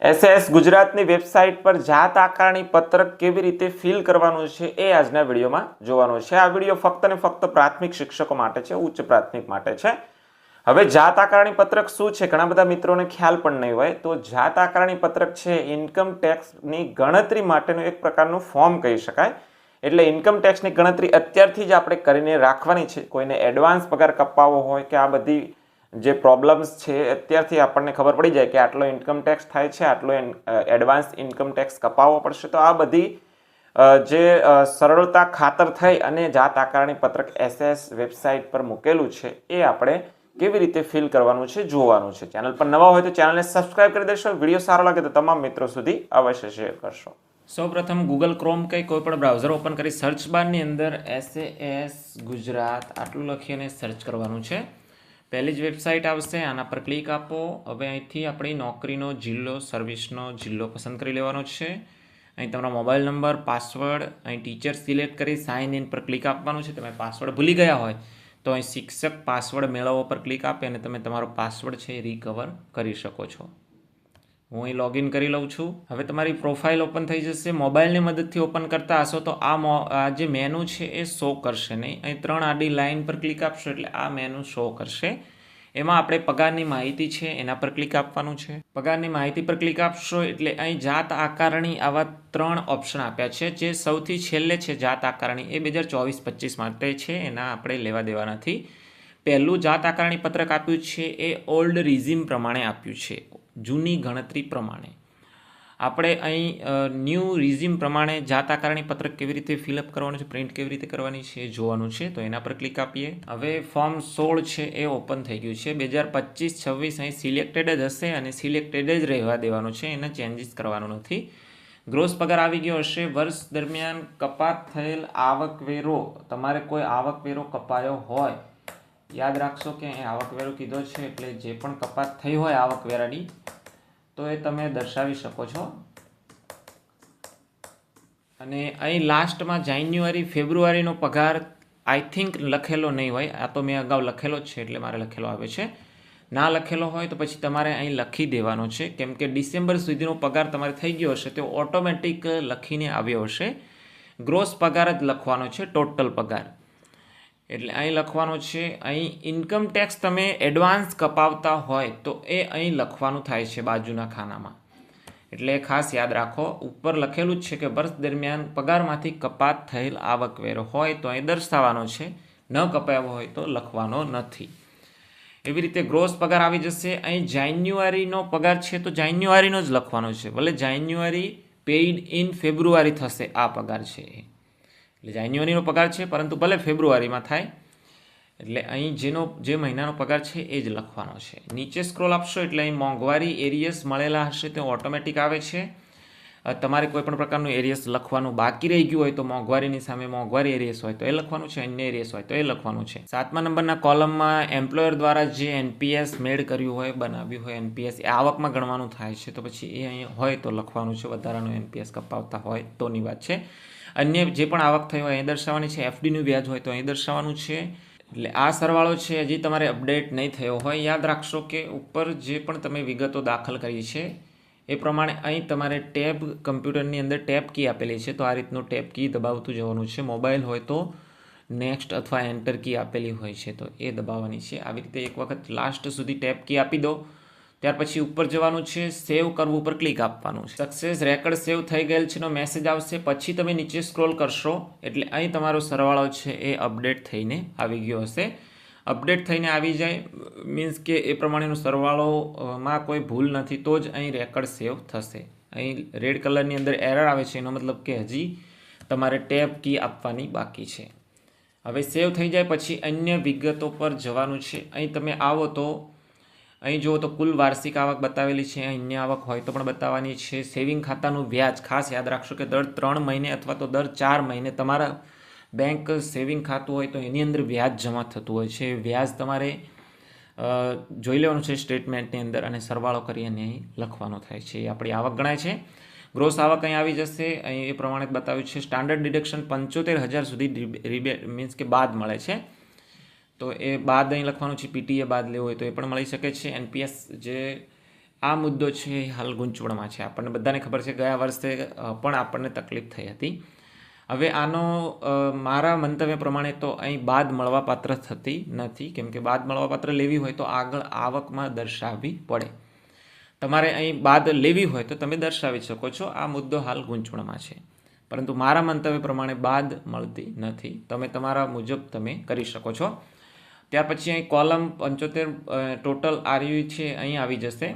SS ગુજરાતની website પર જાત આકારણી પત્રક કેવી રીતે ફિલ કરવાનું છે એ આજના વિડીયોમાં જોવાનું છે. આ વીડિયો ફક્ત ને ફક્ત પ્રાથમિક શિક્ષકો માટે છે, ઉચ્ચ પ્રાથમિક માટે છે. હવે જાત આકારણી પત્રક શું છે? ઘણા બધા મિત્રોને ખ્યાલ પણ નહીં હોય. તો જાત આકારણી પત્રક છે ઇન્કમ ટેક્સની ગણતરી માટેનું એક પ્રકારનું ફોર્મ કહી શકાય. એટલે ઇન્કમ ટેક્સની ગણતરી અત્યારથી જ આપણે કરીને રાખવાની છે. કોઈને એડવાન્સ પગાર કપાવવો હોય કે આ બધી જે પ્રોબ્લેમ્સ છે, અત્યારથી આપણને ખબર પડી જાય કે આટલો ઇન્કમ ટેક્સ થાય છે, આટલો એડવાન્સ ઇન્કમ ટેક્સ કપાવવો પડશે. તો આ બધી જે સરળતા ખાતર થઈ અને જાત આકારણી પત્રક એસએસ વેબસાઇટ પર મૂકેલું છે, એ આપણે કેવી રીતે ફિલ કરવાનું છે, જોવાનું છે. ચેનલ પર નવા હોય તો ચેનલને સબસ્ક્રાઇબ કરી દેશો. વીડિયો સારો લાગે તો તમામ મિત્રો સુધી અવશ્ય શેર કરશો. સૌપ્રથમ ગૂગલ ક્રોમ કે કોઈ પણ બ્રાઉઝર ઓપન કરી સર્ચ બારની અંદર એસએએસ ગુજરાત આટલું લખી અને સર્ચ કરવાનું છે. પહેલી જ વેબસાઇટ આવશે, આના પર ક્લિક આપો. હવે અહીંથી આપણી નોકરીનો જિલ્લો, સર્વિસનો જિલ્લો પસંદ કરી લેવાનો છે. અહીં તમારો મોબાઈલ નંબર, પાસવર્ડ, અહીં ટીચર સિલેક્ટ કરી સાઇન ઇન પર ક્લિક આપવાનું છે. તમે પાસવર્ડ ભૂલી ગયા હોય, તો અહીં શિક્ષક પાસવર્ડ મેળવવા પર ક્લિક આપે અને તમે તમારો પાસવર્ડ છે એ રિકવર કરી શકો છો. હું અહીં લોગિન કરી લઉં છું. હવે તમારી પ્રોફાઇલ ઓપન થઈ જશે. મોબાઈલની મદદથી ઓપન કરતા હશો તો આ આ જે મેનુ છે એ શો કરશે. નહીં અહીં ત્રણ આડી લાઇન પર ક્લિક આપશો એટલે આ મેનુ શો કરશે. એમાં આપણે પગારની માહિતી છે, એના પર ક્લિક આપવાનું છે. પગારની માહિતી પર ક્લિક આપશો એટલે અહીં જાત આકારણી આવા ત્રણ ઓપ્શન આપ્યા છે. જે સૌથી છેલ્લે છે, જાત આકારણી. એ બે હજાર ચોવીસ પચીસ માટે છે, એના આપણે લેવા દેવા નથી. પહેલું જાત આકારણી પત્રક આપ્યું છે, એ ઓલ્ડ રિઝિમ પ્રમાણે આપ્યું છે. જૂની ગણતરી પ્રમાણે. આપણે અહીં ન્યૂ રિઝિમ પ્રમાણે જાત આકારણી પત્રક કેવી રીતે ફિલઅપ કરવાનું છે પ્રિન્ટ કેવી રીતે કરવાની છે જોવાનું છે, તો એના પર ક્લિક આપીએ. હવે ફોર્મ સોળ છે એ ઓપન થઈ ગયું છે. બે હજાર પચીસ, છવ્વીસ અહીં સિલેક્ટેડ જ હશે અને સિલેક્ટેડ જ રહેવા દેવાનું છે, એને ચેન્જીસ કરવાનું નથી. ગ્રોસ પગાર આવી ગયો હશે. વર્ષ દરમિયાન કપાત થયેલ આવકવેરો, તમારે કોઈ આવકવેરો કપાયો હોય, યાદ રાખશો કે અહીં આવકવેરો કીધો છે, એટલે જે પણ કપાત થઈ હોય આવકવેરાની તો એ તમે દર્શાવી શકો છો. અને અહીં લાસ્ટમાં જાન્યુઆરી, ફેબ્રુઆરીનો પગાર આઈ થિંક લખેલો નહીં હોય. આ તો મેં અગાઉ લખેલો જ છે એટલે મારે લખેલો આવે છે. ના લખેલો હોય તો પછી તમારે અહીં લખી દેવાનો છે. કેમ કે ડિસેમ્બર સુધીનો પગાર તમારે થઈ ગયો હશે તો ઓટોમેટિક લખીને આવ્યો હશે. ગ્રોસ પગાર જ લખવાનો છે ટોટલ પગાર. એટલે અહીં લખવાનું છે, અહીં ઇન્કમ ટેક્સ તમે એડવાન્સ કપાવતા હોય તો એ અહીં લખવાનું થાય છે બાજુના ખાનામાં. એટલે ખાસ યાદ રાખો, ઉપર લખેલું જ છે કે વર્ષ દરમિયાન પગારમાંથી કપાત થયેલ આવકવેરો હોય તો અહીં દર્શાવવાનો છે, ન કપાયો હોય તો લખવાનો નથી. એવી રીતે ગ્રોસ પગાર આવી જશે, અહીં જાન્યુઆરીનો પગાર છે તો જાન્યુઆરીનો જ લખવાનો છે, ભલે જાન્યુઆરી પેઇડ ઇન ફેબ્રુઆરી થશે આ પગાર છે એટલે જાન્યુઆરીનો પગાર છે, પરંતુ ભલે ફેબ્રુઆરીમાં થાય, એટલે અહીં જેનો, જે મહિનાનો પગાર છે, એ જ લખવાનો છે. નીચે સ્ક્રોલ આપશો, એટલે અહીં મોંઘવારી એરિયસ મળેલા હશે, તે ઓટોમેટિક આવે છે. તમારે કોઈ પણ પ્રકારનું એરિયસ લખવાનું બાકી રહી ગયું હોય તો મોંઘવારીની સામે મોંઘવારી એરિયસ હોય તો એ લખવાનું છે, અન્ય એરિયસ હોય તો એ લખવાનું છે. સાતમા નંબરના કોલમમાં એમ્પ્લોયર દ્વારા જે એનપીએસ મેડ કર્યું હોય, બનાવ્યું હોય એનપીએસ એ આવકમાં ગણવાનું થાય છે, તો પછી એ અહીં હોય તો લખવાનું છે, વધારાનું એનપીએસ કપાવતા હોય તોની વાત છે. અન્ય જે પણ આવક થઈ હોય એ દર્શાવવાની છે એફડીનું વ્યાજ હોય તો અહીં દર્શાવવાનું છે. એટલે આ સરવાળો છે, હજી તમારે અપડેટ નહીં થયો હોય, યાદ રાખશો કે ઉપર જે પણ તમે વિગતો દાખલ કરી છે, એ પ્રમાણે અહીં તમારે ટેબ, કમ્પ્યુટરની અંદર ટેબ કી આપેલી છે, તો આ રીતનું ટેબ કી દબાવતું જવાનું છે. મોબાઈલ હોય તો નેક્સ્ટ અથવા એન્ટર કી આપેલી હોય છે, તો એ દબાવવાની છે. આવી રીતે એક વખત લાસ્ટ સુધી ટેબ કી આપી દો. ત્યાર પછી ઉપર જવાનું છે સેવ કરવું ઉપર ક્લિક આપવાનું છે. સક્સેસ રેકર્ડ સેવ થઈ ગયેલ છે નો મેસેજ આવશે. પછી તમે નીચે સ્ક્રોલ કરશો, એટલે અહીં તમારો સરવાળો છે, એ અપડેટ થઈને આવી ગયો હશે. અપડેટ થઈને આવી જાય મીન્સ કે એ પ્રમાણેનો સરવાળોમાં કોઈ ભૂલ નથી, તો જ અહીં રેકર્ડ સેવ થશે. અહીં રેડ કલરની અંદર એરર આવે છે, એનો મતલબ કે હજી તમારે ટેબ કી આપવાની બાકી છે. હવે સેવ થઈ જાય, પછી અન્ય વિગતો પર જવાનું છે. અહીં તમે આવો તો અહીં જુઓ તો કુલ વાર્ષિક આવક બતાવેલી છે, અન્ય આવક હોય તો પણ બતાવવાની છે. સેવિંગ ખાતાનું વ્યાજ, ખાસ યાદ રાખશો કે દર ત્રણ મહિને અથવા તો દર ચાર મહિને તમારા બેંક સેવિંગ ખાતું હોય તો એની અંદર વ્યાજ જમા થતું હોય છે. વ્યાજ તમારે જોઈ લેવાનું છે સ્ટેટમેન્ટની અંદર અને સરવાળો કરી અને અહીં લખવાનો થાય છે. એ આપણી આવક ગણાય છે. ગ્રોસ આવક અહીં આવી જશે. અહીં એ પ્રમાણે બતાવ્યું છે. સ્ટાન્ડર્ડ ડિડક્શન પંચોતેર હજાર સુધી મીન્સ કે બાદ મળે છે. તો એ બાદ અહીં લખવાનું છે, પીટીએ બાદ લેવું હોય તો એ પણ મળી શકે છે. એનપીએસ જે આ મુદ્દો છે એ હાલ ગૂંચવણમાં છે. આપણને બધાને ખબર છે, ગયા વર્ષે પણ આપણને તકલીફ થઈ હતી. હવે આનો મારા મંતવ્ય પ્રમાણે તો અહીં બાદ મળવાપાત્ર થતી નથી. કેમ કે બાદ મળવાપાત્ર લેવી હોય તો આગળ આવકમાં દર્શાવવી પડે. તમારે અહીં બાદ લેવી હોય તો તમે દર્શાવી શકો છો. આ મુદ્દો હાલ ગૂંચવણમાં છે. પરંતુ મારા મંતવ્ય પ્રમાણે બાદ મળતી નથી. તમે તમારા મુજબ તમે કરી શકો છો. ત્યાર પછી અહીં કોલમ પંચોતેર ટોટલ આરયુ છે, અહીં આવી જશે.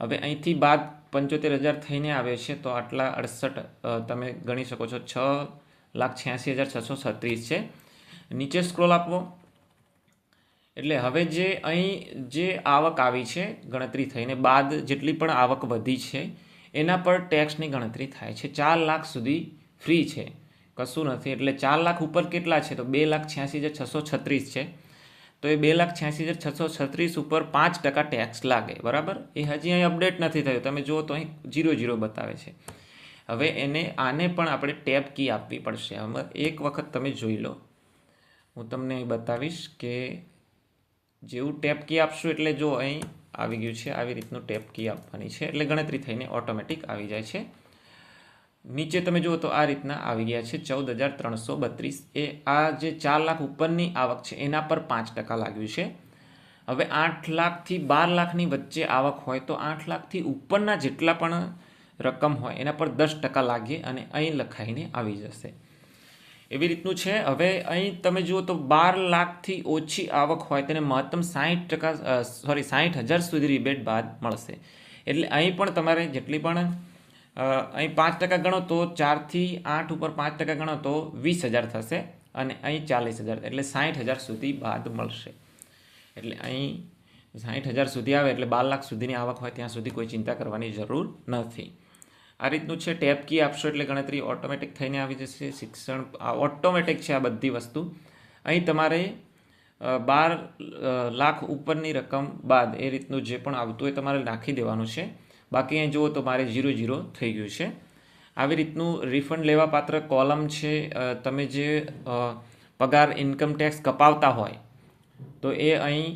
હવે અહીંથી બાદ પંચોતેર હજાર થઈને આવે છે, તો આટલા અડસઠ તમે ગણી શકો છો, છ લાખ છ્યાસી હજાર છસો છત્રીસ છે. નીચે સ્ક્રોલ આપવો એટલે હવે જે અહીં જે આવક આવી છે, ગણતરી થઈને બાદ જેટલી પણ આવક વધી છે, એના પર ટેક્સની ગણતરી થાય છે. ચાર લાખ સુધી ફ્રી છે. કશું નથી. એટલે ચાર લાખ ઉપર કેટલા છે? તો બે લાખ છ્યાસી હજાર છસો છત્રીસ છે. તો એ બે લાખ છ્યાસી હજાર છસો છત્રીસ ઉપર પાંચ ટકા ટેક્સ લાગે, બરાબર? એ હજી અહીં અપડેટ નથી થયું. તમે જુઓ તો અહીં જીરો જીરો બતાવે છે. હવે એને, આને પણ આપણે ટેપ કી આપવી પડશે. હવે એક વખત તમે જોઈ લો. હું તમને બતાવીશ કે જેવું ટેપ કી આપશું એટલે જો અહીં આવી ગયું છે, આવી રીતનું ટેપ કી આપવાની છે. એટલે ગણતરી થઈને ઓટોમેટિક આવી જાય છે. નીચે તમે જુઓ તો આ રીતના આવી ગયા છે ચૌદ હજાર ત્રણસો બત્રીસ. એ આ જે ચાર લાખ ઉપરની આવક છે, એના પર પાંચ ટકા લાગ્યું છે. હવે આઠ લાખથી બાર લાખની વચ્ચે આવક હોય તો આઠ લાખથી ઉપરના જેટલા પણ રકમ હોય, એના પર દસ ટકા લાગે અને અહીં લખાઈને આવી જશે. એવી રીતનું છે. હવે અહીં તમે જુઓ તો બાર લાખથી ઓછી આવક હોય તેને મહત્તમ સાહીઠ ટકા સોરી સાહીઠ હજાર સુધી રિબેટ બાદ મળશે. એટલે અહીં પણ તમારે જેટલી પણ અહીં પાંચ ટકા ગણો તો ચારથી આઠ ઉપર પાંચ ટકા ગણો તો વીસ હજાર થશે અને અહીં ચાલીસ હજાર, એટલે સાહીઠ હજાર સુધી બાદ મળશે. એટલે અહીં સાહીઠ હજાર સુધી આવે એટલે બાર લાખ સુધીની આવક હોય ત્યાં સુધી કોઈ ચિંતા કરવાની જરૂર નથી. આ રીતનું છે ટેપ કી આપશો એટલે ગણતરી ઓટોમેટિક થઈને આવી જશે, શિક્ષણ ઓટોમેટિક છે આ બધી વસ્તુ. અહીં તમારે બાર લાખ ઉપરની રકમ બાદ એ રીતનું જે પણ આવતું હોય તમારે નાખી દેવાનું છે. બાકી અહીં જુઓ તો મારે ઝીરો ઝીરો થઈ ગયું છે. આવી રીતનું રિફંડ લેવા પાત્ર કોલમ છે તમે જે પગાર ઇન્કમ ટેક્સ કપાવતા હોય, તો એ અહીં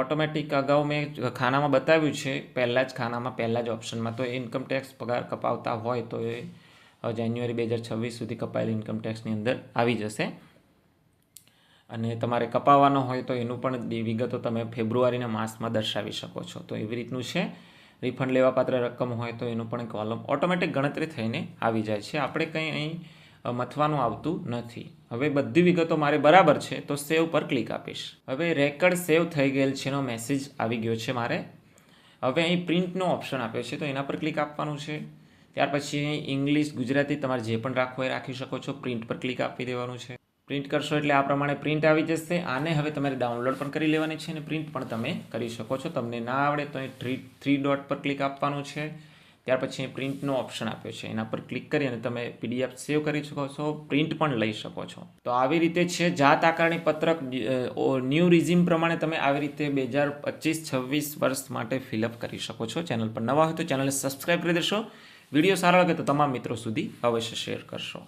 ઓટોમેટિક અગાઉ મેં ખાનામાં બતાવ્યું છે, પહેલાં જ ખાનામાં પહેલાં જ ઓપ્શનમાં તો ઇન્કમ ટેક્સ પગાર કપાવતા હોય તો એ જાન્યુઆરી બે હજાર છવ્વીસ સુધી કપાયેલ ઇન્કમ ટેક્સની અંદર આવી જશે. અને તમારે કપાવવાનો હોય તો એનું પણ વિગતો તમે ફેબ્રુઆરીના માસમાં દર્શાવી શકો છો. તો એવી રીતનું છે. રિફંડ લેવાપાત્ર રકમ હોય તો એનું પણ કોલમ ઓટોમેટિક ગણતરી થઈને આવી જાય છે. આપણે કંઈ અહીં મથવાનું આવતું નથી. હવે બધી વિગતો મારે બરાબર છે તો સેવ પર ક્લિક આપીશ. હવે રેકર્ડ સેવ થઈ ગયેલ છે એનો મેસેજ આવી ગયો છે મારે. હવે અહીં પ્રિન્ટનો ઓપ્શન આપ્યો છે તો એના પર ક્લિક આપવાનું છે. ત્યાર પછી અહીં ઇંગ્લિશ ગુજરાતી તમારે જે પણ રાખવું હોય રાખી શકો છો. પ્રિન્ટ પર ક્લિક આપી દેવાનું છે. પ્રિન્ટ કરશો એટલે આ પ્રમાણે પ્રિન્ટ આવી જશે. આને હવે તમારે ડાઉનલોડ પણ કરી લેવાની છે અને પ્રિન્ટ પણ તમે કરી શકો છો. તમને ના આવડે તો અહીં થ્રી થ્રી ડોટ પર ક્લિક આપવાનું છે. ત્યાર પછી પ્રિન્ટનો ઓપ્શન આપ્યો છે. એના પર ક્લિક કરી અને તમે પીડીએફ સેવ કરી શકો છો. પ્રિન્ટ પણ લઈ શકો છો. તો આવી રીતે છે. જાત આકારણી પત્રક ન્યૂ રિઝિમ પ્રમાણે તમે આવી રીતે બે હજાર પચીસ છવ્વીસ વર્ષ માટે ફિલઅપ કરી શકો છો. ચેનલ પર નવા હોય તો ચેનલને સબસ્ક્રાઈબ કરી દેશો. વીડિયો સારો લાગે તો તમામ મિત્રો સુધી અવશ્ય શેર કરશો.